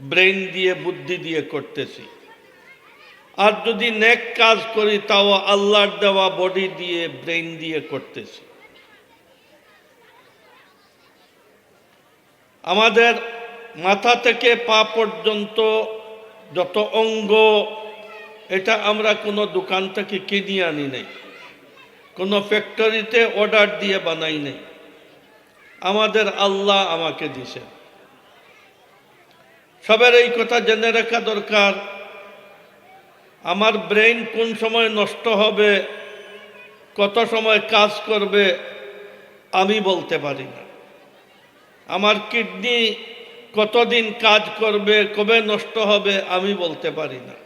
Brain দিয়ে, বুদ্ধি দিয়ে করতেছি। আর যদি নেক কাজ করি, তাও আল্লাহর দেওয়া বডি দিয়ে ব্রেন দিয়ে করতেছি। আমাদের মাথা থেকে পা পর্যন্ত যত অঙ্গ, এটা আমরা কোনো দোকান থেকে কিনে আনি নাই। কোনো ফ্যাক্টরিতে অর্ডার দিয়ে বানাই নাই। আমাদের আল্লাহ আমাকে দিছে সবার এই কথা জেনে রাখা দরকার। আমার ব্রেন কোন সময় নষ্ট হবে, কত সময় কাজ করবে, আমি বলতে পারি না। আমার কিডনি কতদিন কাজ করবে, কবে নষ্ট হবে, আমি বলতে পারি না।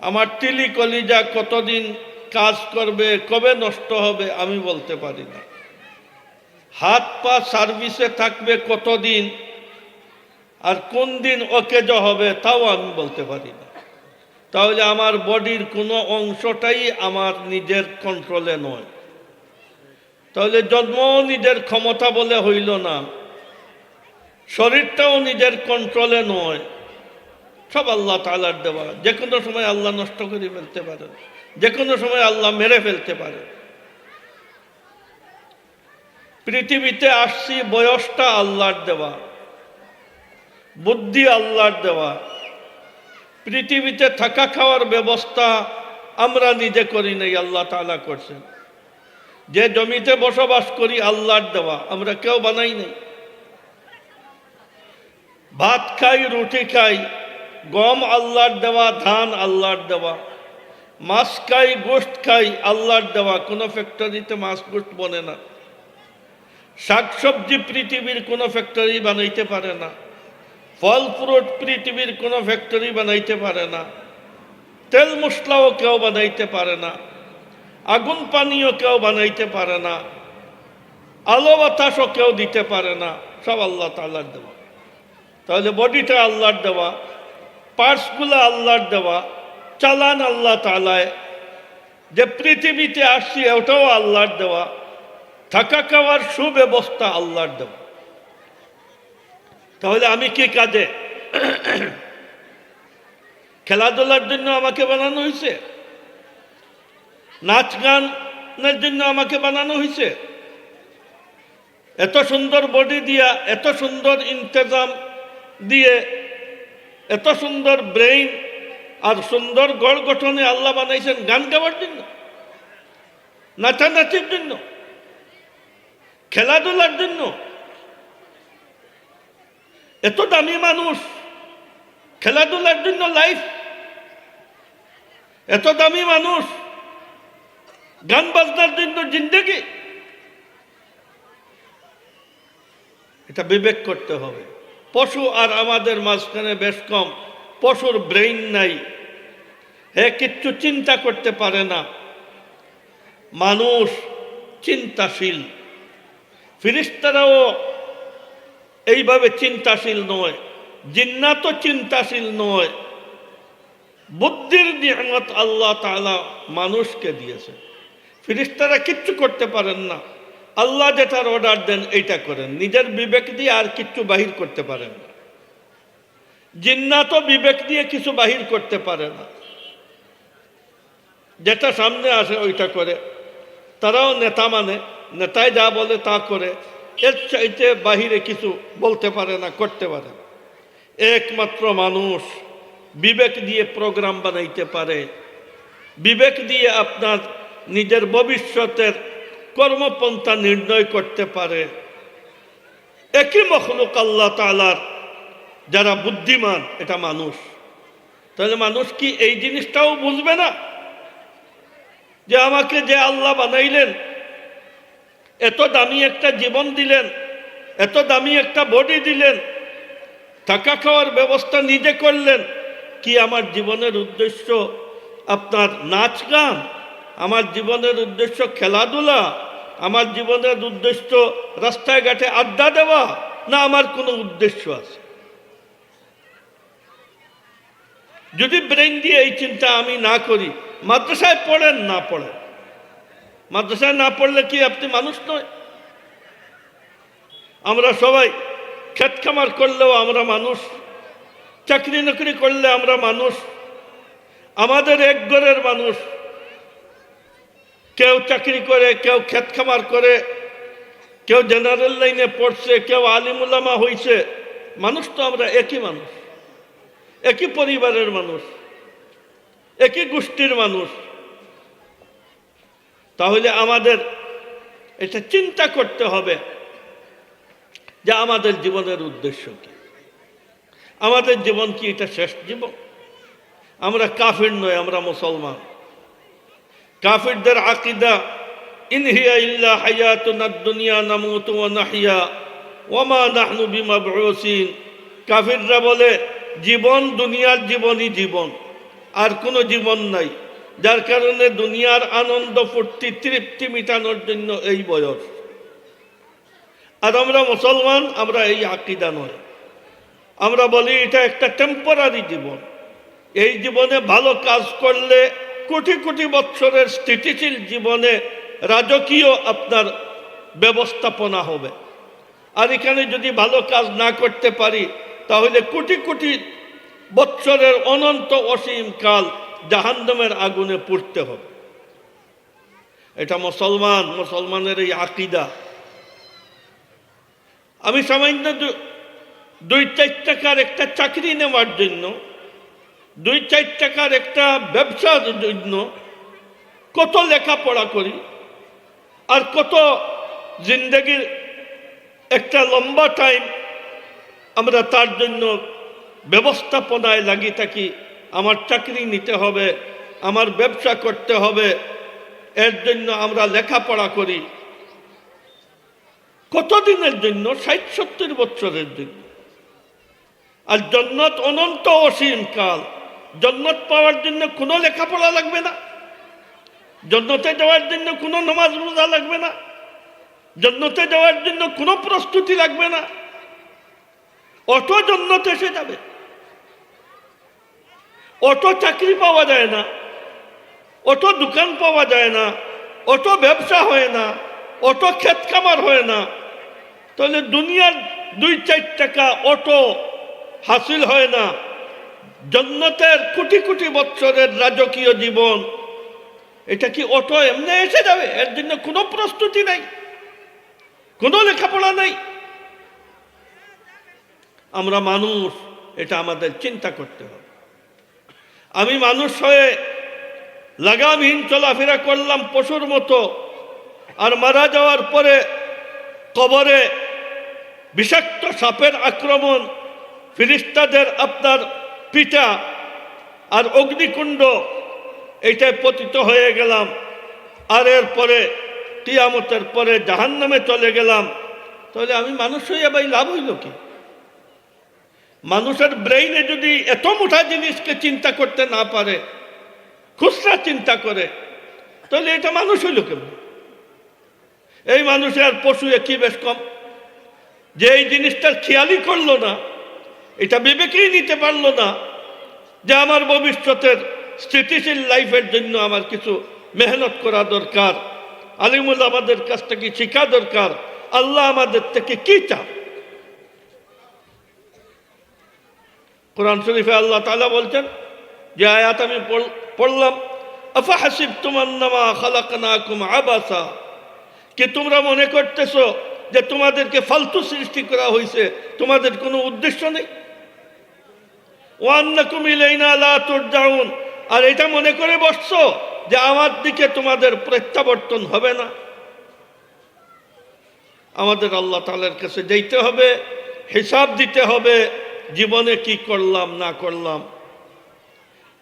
আমার টিলি কলিজা কতদিন কাজ করবে, কবে নষ্ট হবে, আমি বলতে পারি না। হাত পা সার্ভিসে থাকবে কতদিন আর কোন দিন অকেজ হবে, তাও আমি বলতে পারি না। তাহলে আমার বডির কোনো অংশটাই আমার নিজের কন্ট্রোলে নয়। তাহলে জন্ম নিজের ক্ষমতা বলে হইল না, শরীরটাও নিজের কন্ট্রোলে নয়। সব আল্লাহ তালার দেওয়া। যে কোনো সময় আল্লাহ নষ্ট করে ফেলতে পারে, যে কোনো সময় আল্লাহ মেরে ফেলতে পারে। পৃথিবীতে আসছি বয়সটা আল্লাহর দেওয়া। বুদ্ধি আল্লাহর দেওয়া। পৃথিবীতে থাকা খাওয়ার ব্যবস্থা আমরা নিজে করি নাই, আল্লাহ তালা করছেন। যে জমিতে বসবাস করি, আল্লাহর দেওয়া, আমরা কেউ বানাই নাই। ভাত খাই, রুটি খাই, গম আল্লাহর দেওয়া, ধান আল্লাহর দেওয়া, মাছ খাই গোস্ত খাই, আল্লাহর দেওয়া, কোনো ফ্যাক্টরিতে মাছ গোস্ত বনে না। শাকসবজি পৃথিবীর কোনো ফ্যাক্টরি বানাইতে পারে না। ফল ফ্রুট পৃথিবীর কোনো ফ্যাক্টরি বানাইতে পারে না। তেল মশলাও কেউ বানাইতে পারে না। আগুন পানিও কেউ বানাইতে পারে না। আলো বাতাসও কেউ দিতে পারে না। সব আল্লাহ তাল্লার দেওয়া। তাহলে বডিটা আল্লাহর দেওয়া, পার্টসগুলো আল্লাহর দেওয়া, চালান আল্লাহ তালায় যে পৃথিবীতে আসছি ওটাও আল্লাহর দেওয়া। থাকা খাওয়ার সুব্যবস্থা আল্লাহর দেওয়া। তাহলে আমি কি কাজে? খেলাধুলার জন্য আমাকে বানানো হয়েছে? নাচ গানের জন্য আমাকে বানানো হয়েছে? এত সুন্দর বডি দিয়া, এত সুন্দর ইন্তজাম দিয়ে, এত সুন্দর ব্রেইন আর সুন্দর গড় গঠনে আল্লাহ বানাইছেন গান গাওয়ার জন্য, নাচানাচির জন্য, খেলাধুলার জন্য এত দামি মানুষ, খেলাধুলার জন্য লাইফ এত দামি মানুষ, গান বাজনার জন্য জিন্দগি। এটা বিবেক করতে হবে। পশু আর আমাদের মাঝখানে বেশ কম, পশুর ব্রেইন নাই। হে কিচ্ছু চিন্তা করতে পারে না। মানুষ চিন্তাশীল। ফিরিস্তারাও এইভাবে চিন্তাশীল নয়। জিন্নাতও চিন্তাশীল নয়। বুদ্ধির নিয়ামত আল্লাহ তালা মানুষকে দিয়েছে। ফিরিস্তারা কিচ্ছু করতে পারেন না। আল্লাহ যেটার অর্ডার দেন এইটা করেন। নিজের বিবেক দিয়ে আর কিচ্ছু বাহির করতে পারেন না। জিন্নাতও বিবেক দিয়ে কিছু বাহির করতে পারে না। যেটা সামনে আসে ওইটা করে। তারাও নেতা মানে। নেতায় যা বলে তা করে। এর চাইতে বাহিরে কিছু বলতে পারে না, করতে পারে না। একমাত্র মানুষ বিবেক দিয়ে প্রোগ্রাম বানাইতে পারে। বিবেক দিয়ে আপনার নিজের ভবিষ্যতের কর্মপন্থা নির্ণয় করতে পারে। একই মখলুক আল্লাহ তালার যারা বুদ্ধিমান, এটা মানুষ। তাহলে মানুষ কি এই জিনিসটাও বুঝবে না? যে আমাকে যে আল্লাহ বানাইলেন এত দামি একটা জীবন দিলেন, এত দামি একটা বডি দিলেন, থাকা খাওয়ার ব্যবস্থা নিজে করলেন, কি আমার জীবনের উদ্দেশ্য? আপনার নাচ গান, আমার জীবনের উদ্দেশ্য খেলাধুলা, আমার জীবনের উদ্দেশ্য রাস্তায় ঘাটে আড্ডা দেওয়া, না আমার কোনো উদ্দেশ্য আছে? যদি ব্রেন দিয়ে এই চিন্তা আমি না করি, মাদ্রাসায় পড়েন না পড়েন মাদ্রাসায় না পড়লে কি আপনি মানুষ নয়? আমরা সবাই ক্ষেত খামার করলেও আমরা মানুষ, চাকরি নকরি করলে আমরা মানুষ, আমাদের এক ঘরের মানুষ। কেউ চাকরি করে, কেউ ক্ষেত খামার করে, কেউ জেনারেল লাইনে পড়ছে, কেউ আলিমুলামা হইছে, মানুষ তো আমরা একই মানুষ, একই পরিবারের মানুষ, একই গোষ্ঠীর মানুষ। তাহলে আমাদের এটা চিন্তা করতে হবে যে আমাদের জীবনের উদ্দেশ্য কি? আমাদের জীবন কি এটা শেষ জীবন? আমরা কাফির নয়, আমরা মুসলমান। কাফিরদের আকিদা ইনহিয়া ইল্লা হায়াতুনা দুনিয়া নামুতু ওয়া নাহিয়া ওয়ামা নাহনু বিমাবউসিন। কাফিররা বলে, জীবন দুনিয়ার জীবনই জীবন, আর কোনো জীবন নাই। যার কারণে দুনিয়ার আনন্দ, ফুর্তি, তৃপ্তি মিটানোর জন্য এই বয়স। আর আমরা মুসলমান, আমরা এই আকিদা নয়। আমরা বলি, এটা একটা টেম্পোরারি জীবন। এই জীবনে ভালো কাজ করলে কোটি কোটি বৎসরের স্থিতিশীল জীবনে রাজকীয় আপনার ব্যবস্থাপনা হবে। আর এখানে যদি ভালো কাজ না করতে পারি, তাহলে কোটি কোটি বৎসরের অনন্ত অসীম কাল জাহান্নামের আগুনে পড়তে হবে। এটা মুসলমান, মুসলমানের এই আকিদা। আমি সামান্য দুই চার টাকার একটা চাকরি নেওয়ার জন্য, দুই চার টাকার একটা ব্যবসার জন্য কত লেখাপড়া করি আর কত জিন্দগির একটা লম্বা টাইম আমরা তার জন্য ব্যবস্থাপনায় লাগিয়ে থাকি। আমার চাকরি নিতে হবে, আমার ব্যবসা করতে হবে, এর জন্য আমরা লেখাপড়া করি। কতদিনের জন্য? ষাট, সত্তর বছরের জন্য। আর জন্নত অনন্ত অসীম কাল। জন্নত পাওয়ার জন্য কোনো লেখাপড়া লাগবে না। জন্নতে যাওয়ার জন্য কোনো নমাজ রোজা লাগবে না। জন্নতে যাওয়ার জন্য কোনো প্রস্তুতি লাগবে না। অত জন্নত এসে যাবে। অটো চাকরি পাওয়া যায় না, অটো দোকান পাওয়া যায় না, অটো ব্যবসা হয় না, অটো ক্ষেত খামার হয় না। তাহলে দুনিয়ার দুই চার টাকা অটো হাসিল হয় না। জন্নতের কোটি কোটি বৎসরের রাজকীয় জীবন, এটা কি অটো এমনি এসে যাবে? এর জন্য কোনো প্রস্তুতি নাই, কোনো লেখাপড়া নেই। আমরা মানুষ, এটা আমাদের চিন্তা করতে হবে। আমি মানুষ হয়ে লাগামহীন চলাফেরা করলাম পশুর মতো, আর মারা যাওয়ার পরে কবরে বিষাক্ত সাপের আক্রমণ ফিরিস্তাদের আপনার পিতা আর অগ্নিকুণ্ড এইটায় পতিত হয়ে গেলাম। আর এর পরে টিয়ামতের পরে জাহান্নামে চলে গেলাম। তাহলে আমি মানুষ হইয়া ভাই লাভ হইল কি? মানুষের ব্রেইনে যদি এত মোটা জিনিসকে চিন্তা করতে না পারে, খুচরা চিন্তা করে, তাহলে এটা মানুষ হইল কেমন? এই মানুষের আর পশু একই বেশ কম? যে এই জিনিসটার খেয়ালই করল না, এটা বিবেকেই নিতে পারল না যে আমার ভবিষ্যতের স্থিতিশীল লাইফের জন্য আমার কিছু মেহনত করা দরকার, আলিমুল আমাদের কাছ থেকে শিখা দরকার, আল্লাহ আমাদের থেকে কি চান? কোরআন শরীফে আল্লাহ তালা বলছেন, যে আয়াত আমি পড়লাম আফা হাসিব তোমার নামা খালাকানাকুম আবাসা কি তোমরা মনে করতেছো যে তোমাদেরকে ফালতু সৃষ্টি করা হয়েছে তোমাদের কোনো উদ্দেশ্য নেই? ওয়ান্নাকুম ইলাইনা লা তুরজাউন আর এটা মনে করে বসছো যে আমার দিকে তোমাদের প্রত্যাবর্তন হবে না? আমাদের আল্লাহ তাআলার কাছে যেতে হবে, হিসাব দিতে হবে জীবনে কি করলাম, না করলাম।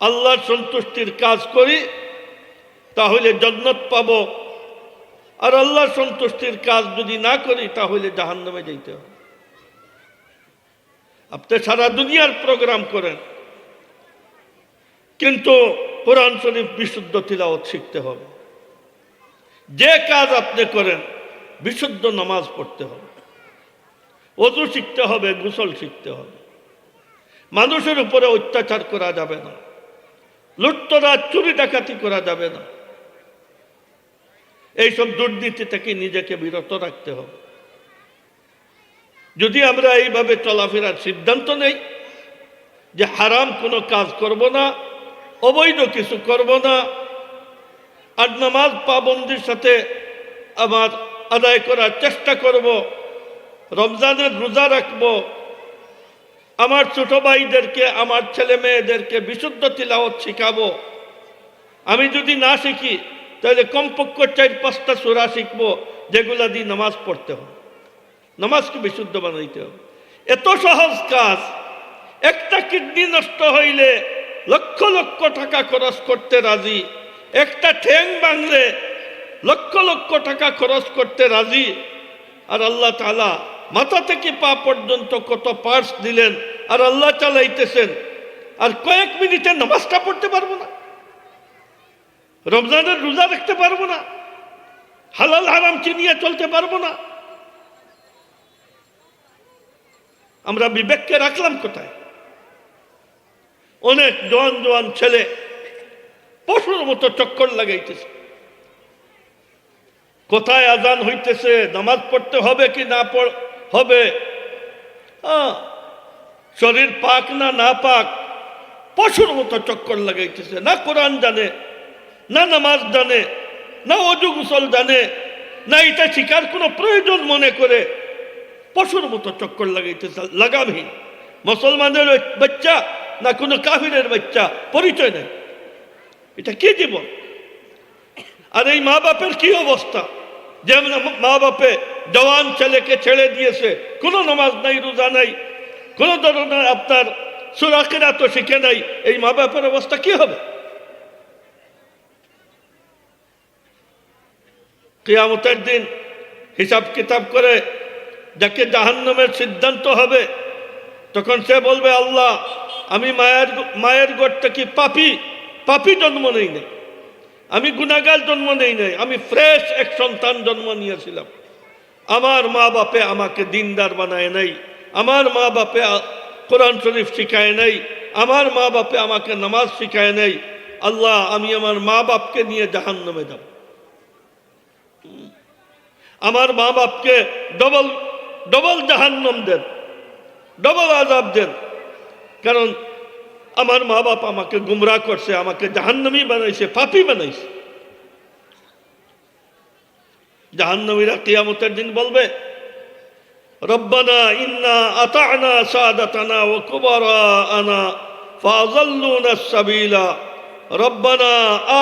আল্লাহর সন্তুষ্টির কাজ করি, তাহলে জন্নত পাব। আর আল্লাহর সন্তুষ্টির কাজ যদি না করি, তাহলে জাহান্নামে যেতে হবে। আপনি সারা দুনিয়ার প্রোগ্রাম করেন, কিন্তু কোরআন শরীফ বিশুদ্ধ তিলাওয়াত শিখতে হবে। যে কাজ আপনি করেন, বিশুদ্ধ নামাজ পড়তে হবে। অজু শিখতে হবে, গোসল শিখতে হবে। মানুষের উপরে অত্যাচার করা যাবে না। লুটতরা চুরি ডাকাতি করা যাবে না। এইসব দুর্নীতি থেকে নিজেকে বিরত রাখতে হবে। যদি আমরা এইভাবে চলাফেরার সিদ্ধান্ত নেই যে হারাম কোনো কাজ করব না, অবৈধ কিছু করব না, আর নামাজ পাবন্দির সাথে আমার আদায় করার চেষ্টা করব, রমজানের রোজা রাখব আমার ছোট ভাইদেরকে, আমার ছেলে মেয়েদেরকে বিশুদ্ধ তিলাওয়াত শিখাবো। আমি যদি না শিখি, তাহলে কমপক্ষে চার, পাঁচটা সুরা শিখব, যেগুলা দিয়ে নামাজ পড়তে হবে। নামাজকে বিশুদ্ধ বানাইতে হবে। এত সহজ কাজ। একটা কিডনি নষ্ট হইলে লক্ষ লক্ষ টাকা খরচ করতে রাজি। একটা ঠ্যাং ভাঙলে লক্ষ লক্ষ টাকা খরচ করতে রাজি। আর আল্লাহ তালা মাথা থেকে পা পর্যন্ত কত পার্স দিলেন, আর আল্লাহ চালাইতেছেন। আর কয়েক মিনিটে নামাজটা পড়তে পারব না। রমজানের রোজা রাখতে পারব না। হালাল হারাম চিনিয়ে চলতে পারব না। আমরা বিবেককে রাখলাম কোথায়? অনেক জোয়ান জোয়ান ছেলে পশুর মতো চক্কর লাগাইতেছে। কোথায় আজান হইতেছে? নামাজ পড়তে হবে কি না পড়- হবে। হ্যাঁ, শরীর পাক না না পাক পশুর মতো চক্কর লাগাইতেছে না কোরআন জানে না নামাজ জানে না অজু গুসল জানে না এটা শিকার কোনো প্রয়োজন মনে করে পশুর মতো চক্কর লাগাইতেছে লাগামহীন। মুসলমানের বাচ্চা না কোনো কাফিরের বাচ্চা পরিচয় নেই। এটা কি জীবন? আর এই মা বাপের কি অবস্থা? যেমন মা বাপে জওয়ান ছেলেকে ছেড়ে দিয়েছে, কোনো নামাজ নাই, রোজা নাই, কোনো ধরনের আপনার সুরাকেরা তো শিখে নাই, এই মা বাপের অবস্থা কি হবে? কিয়ামতের দিন হিসাব কিতাব করে যাকে জাহান্নামের সিদ্ধান্ত হবে, তখন সে বলবে, আল্লাহ, আমি মায়ের মায়ের গড় কি পাপি পাপি জন্ম নেই নাই আমি গুণাগার জন্ম নেই নাই, আমি ফ্রেশ এক সন্তান জন্ম নিয়েছিলাম। আমার মা বাপে আমাকে দিনদার বানায় নাই, আমার মা বাপে কোরআন শরীফ শিখায় নাই, আমার মা বাপে আমাকে নামাজ শিখায় নাই, আল্লাহ, আমি আমার মা বাপকে নিয়ে জাহান্নামে যাব। আমার মা বাপকে ডবল ডবল জাহান্নাম দেন, ডবল আজাব দেন। কারণ আমার মা বাপ আমাকে গুমরা করছে, আমাকে জাহান্নামি বানাইছে, পাপি বানাইছে। জাহান্নামীরা কিয়ামতের দিন বলবে, রব্বানা ইন্না আতানা সাদাতানা ও কুবারানা ফাযাল্লুনা সাবিলা। রব্বানা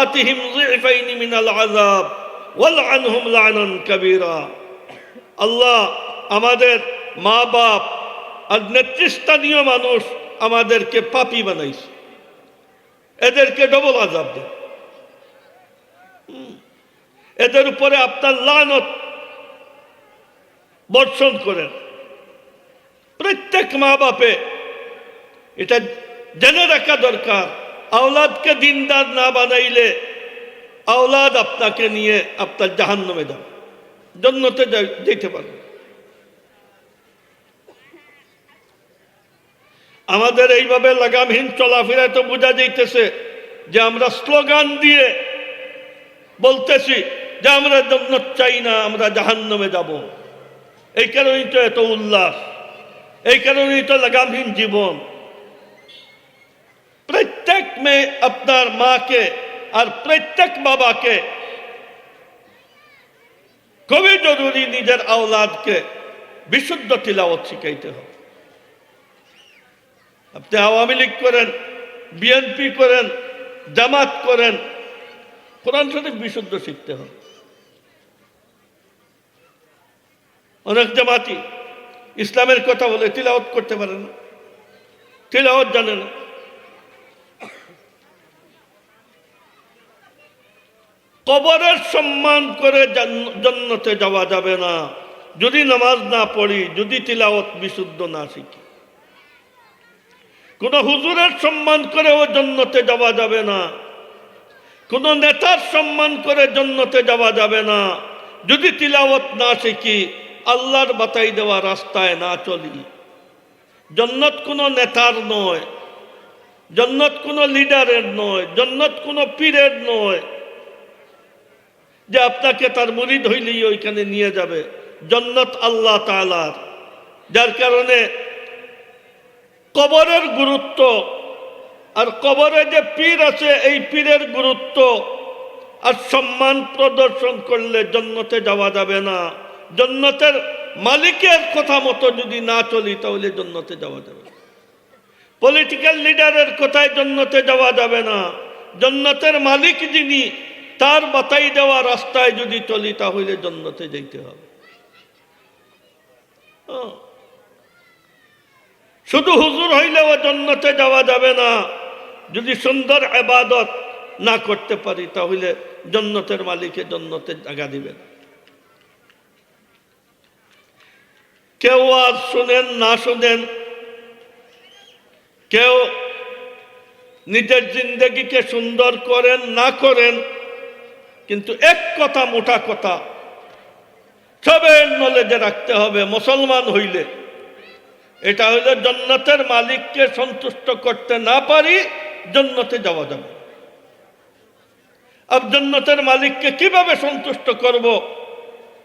আতিহিম যিফাইন মিনাল আযাব ওয়ালআনহুম লা'নান কাবীরা। আল্লাহ আমাদের মা বাপ আর নেতৃস্থানীয় মানুষ আমাদেরকে পাপি বানাইছে। এদেরকে ডবল আজাব হুম। এদের উপরে আপনার লানত বর্ষণ করেন। প্রত্যেক মা বাপে এটা জেনে রাখা দরকার। আওলাদকে দিনদার না বানাইলে আওলাদ আপনাকে নিয়ে আপনার জাহান্নামে যাবে। জন্নতে যা- যেতে পারবে। আমাদের এইভাবে লাগামহীন চলাফেরায় তো বোঝা যাইতেছে যে আমরা স্লোগান দিয়ে বলতেছি যে আমরা জন্নত চাই না, আমরা জাহান্নামে যাব। এই কারণেই তো এত উল্লাস, এই কারণেই তো লাগামহীন জীবন। প্রত্যেক মেয়ে আপনার মাকে আর প্রত্যেক বাবাকে খুবই জরুরি নিজের আওলাদকে বিশুদ্ধ তিলাওয়াত শিখাইতে হবে। আপনি আওয়ামী লীগ করেন, বিএনপি করেন, জামাত করেন, কোরআন শরীফ বিশুদ্ধ শিখতে হবে। অনেক জামাতি ইসলামের কথা বলে তিলাওত করতে পারে না, তিলাওয়াত জানে না। কবরের সম্মান করে জান্ন- জন্নতে যাওয়া যাবে না। যদি নামাজ না পড়ি, যদি তিলাওয়াত বিশুদ্ধ না শিখি। কোন হুজুরের সম্মান করে ও জন্নতে যাওয়া যাবে না। কোন নেতার সম্মান করে জন্নতে যাওয়া যাবে না। যদি তিলাওয়াত না শিখি, আল্লাহর বাতাই দেওয়া রাস্তায় না চলি। জন্নত কোনো নেতার নয়, জন্নত কোনো লিডারের নয়, জন্নত কোনো পীরের নয়। যে আপনাকে তার মুরিদ হইলেই ওইখানে নিয়ে যাবে। জন্নত আল্লাহ তালার যার কারণে কবরের গুরুত্ব। আর কবরে যে পীর আছে, এই পীরের গুরুত্ব আর সম্মান প্রদর্শন করলে জন্নতে যাওয়া যাবে না। জন্নতের মালিকের কথা মতো যদি না চলি, তাহলে জন্নতে যাওয়া যাবে না। পলিটিক্যাল লিডারের কথায় জন্নতে যাওয়া যাবে না। জন্নতের মালিক যিনি, তার বাতাই দেওয়া রাস্তায় যদি চলি, তাহলে জন্নতে যেতে হবে। হ্যাঁ। শুধু হুজুর হইলেও জন্নতে যাওয়া যাবে না। যদি সুন্দর আবাদত না করতে পারি, তাহলে জন্নতের মালিকে জন্নতে জায়গা দিবেন। কেউ আজ শুনেন, না শুনেন, কেউ নিজের জিন্দগিকে সুন্দর করেন, না করেন, কিন্তু এক কথা, মোটা কথা, সবের নলেজে রাখতে হবে, মুসলমান হইলে। এটা হইলে জন্নতের মালিককে সন্তুষ্ট করতে না পারি, জন্নতে যাওয়া যাবে আর জন্নতের মালিককে কীভাবে সন্তুষ্ট করব?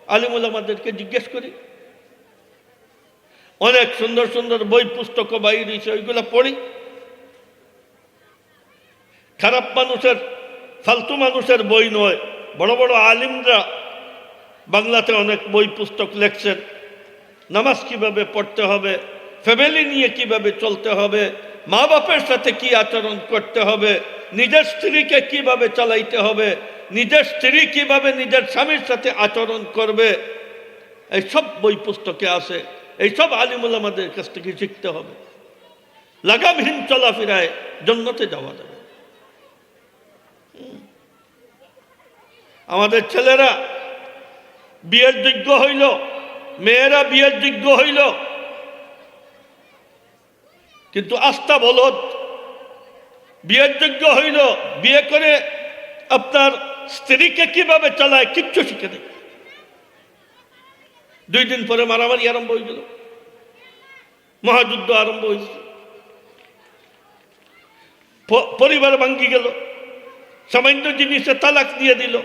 আলিমুল আমাদেরকে জিজ্ঞেস করি। অনেক সুন্দর সুন্দর বই, পুস্তক বাইর হয়েছে ওইগুলো পড়ি। খারাপ মানুষের, ফালতু মানুষের বই নয়, বড় বড় আলিমরা বাংলাতে অনেক বই, পুস্তক লেখছেন। নামাজ কীভাবে পড়তে হবে? ফ্যামিলি নিয়ে কীভাবে চলতে হবে মা বাপের সাথে কি আচরণ করতে হবে, নিজের স্ত্রীকে কীভাবে চালাইতে হবে, নিজের স্ত্রী কীভাবে নিজের স্বামীর সাথে আচরণ করবে, এই সব বই পুস্তকে আছে, এই সব আলিমুল আমাদের কাছ থেকে শিখতে হবে। লাগামহীন চলাফেরায় জন্নতে যাওয়া যাবে। আমাদের ছেলেরা বিয়ের যোগ্য হইল, মেয়েরা বিয়ের যোগ্য হইল কিন্তু আস্থা বলদ। বিয়ের যোগ্য হইল, বিয়ে করে আপনার স্ত্রীকে কীভাবে চালায় কিচ্ছু শিখে নেই দুই দিন পরে মারামারি আরম্ভ হয়ে গেল। মহাযুদ্ধ আরম্ভ হয়েছে। পরিবার ভাঙ্গি গেল। সামান্য জিনিসে তালাক দিয়ে দিল।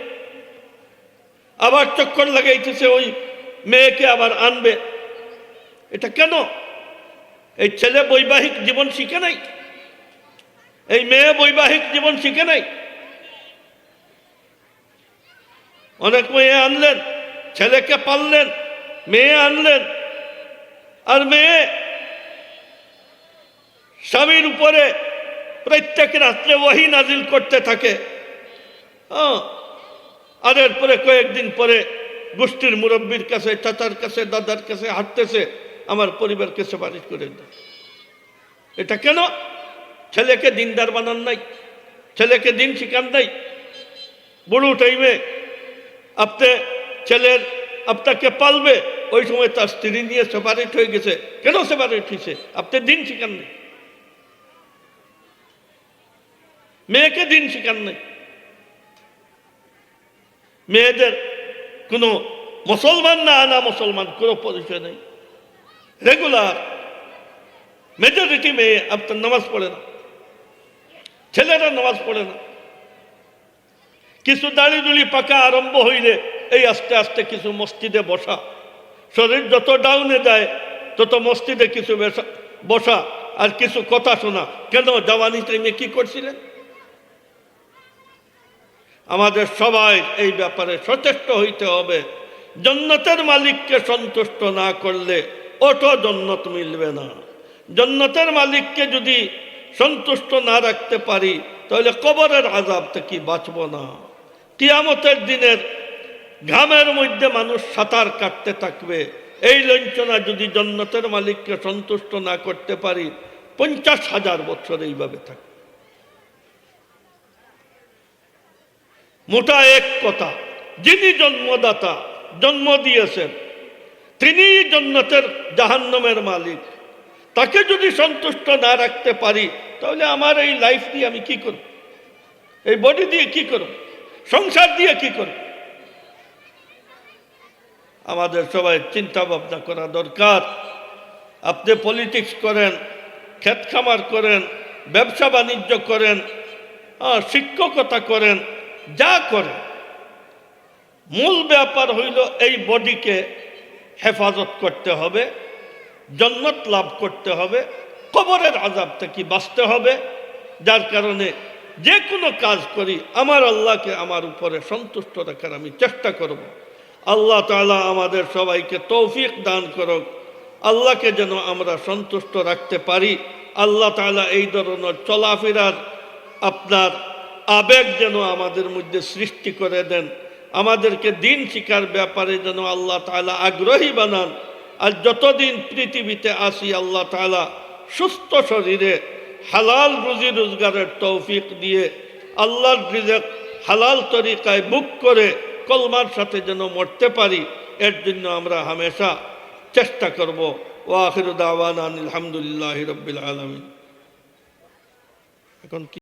আবার চক্কর লাগাইতেছে ওই মেয়েকে আবার আনবে। এটা কেন? এই ছেলে বৈবাহিক জীবন শিখে নাই। এই মেয়ে বৈবাহিক জীবন শিখে নাই। অনেক মেয়ে আনলেন, ছেলেকে পাললেন, মেয়ে আনলেন, আর মেয়ে স্বামীর উপরে প্রত্যেক রাত্রে ওয়াহি নাজিল করতে থাকে। হ্যাঁ আর এরপরে কয়েকদিন পরে গোষ্ঠীর মুরব্বীর কাছে, চাচার কাছে, দাদার কাছে হাঁটতেছে। আমার পরিবারকে সুপারিশ করে দেয় এটা কেন? ছেলেকে দিনদার বানান নাই, ছেলেকে দিন শিখান নাই। বুড়ো টাইমে আপনি ছেলের আপনাকে পালবে, ওই সময় তার স্ত্রী নিয়ে সেপারেট হয়ে গেছে। কেন সেপারেট হয়েছে? আপনি দিন শিখান নাই। মেয়েকে দিন শিখান নাই। মেয়েদের কোনো মুসলমান না আনা মুসলমান, কোনো পরিচয় নেই। রেগুলার মেজরিটি মেয়ে আপনার নামাজ পড়ে না ছেলেরা নামাজ পড়ে না কিছু দাড়ি দুড়ি পাকা আরম্ভ হইলে এই আস্তে আস্তে কিছু মসজিদে বসা শরীর যত ডাউনে যায় তত মসজিদে কিছু বেসা- বসা আর কিছু কথা শোনা কেন জওয়ানি টাইমে কি করছিলেন আমাদের সবাই এই ব্যাপারে সচেষ্ট হইতে হবে জন্নতের মালিককে সন্তুষ্ট না করলে ওটো জন্নত মিলবে না। জন্নতের মালিককে যদি সন্তুষ্ট না রাখতে পারি, তাহলে কবরের আজাব থেকে বাঁচব না। কিয়ামতের দিনের ঘামের মধ্যে মানুষ সাঁতার কাটতে থাকবে। এই লঞ্চনা যদি জন্নতের মালিককে সন্তুষ্ট না করতে পারি, পঞ্চাশ হাজার বছর এইভাবে থাকবে। মোটা এক কথা, যিনি জন্মদাতা, জন্ম দিয়েছেন তিনি জন্নতের জাহান্নমের মালিক। তাকে যদি সন্তুষ্ট না রাখতে পারি, তাহলে আমার এই লাইফ দিয়ে আমি কি করব? এই বডি দিয়ে কি করব? সংসার দিয়ে কি করব? আমাদের সবাই চিন্তা ভাবনা করা দরকার। আপনি পলিটিক্স করেন ক্ষেত খামার করেন, ব্যবসা বাণিজ্য করেন শিক্ষকতা করেন, যা করেন। মূল ব্যাপার হইল এই বডিকে হেফাজত করতে হবে, জন্নত লাভ করতে হবে, কবরের আজাব থেকে বাঁচতে হবে। যার কারণে যে কোনো কাজ করি, আমার আল্লাহকে আমার উপরে সন্তুষ্ট রাখার আমি চেষ্টা করব। আল্লাহ তালা আমাদের সবাইকে তৌফিক দান করুক। আল্লাহকে যেন আমরা সন্তুষ্ট রাখতে পারি। আল্লাহ তালা এই ধরনের চলাফেরার আপনার আবেগ যেন আমাদের মধ্যে সৃষ্টি করে দেন। আমাদেরকে দিন শিকার ব্যাপারে যেন আল্লাহ তাআলা আগ্রহী বানান। আর যতদিন পৃথিবীতে আসি, আল্লাহ তাআলা সুস্থ শরীরে হালাল রুজি রোজগারের তৌফিক দিয়ে আল্লাহর রিজেক হালাল তরিকায় বুক করে কলমার সাথে যেন মরতে পারি, এর জন্য আমরা হামেশা চেষ্টা করব। ও আখির আলহামদুলিল্লাহ রব্বিল আলমিন। এখন কি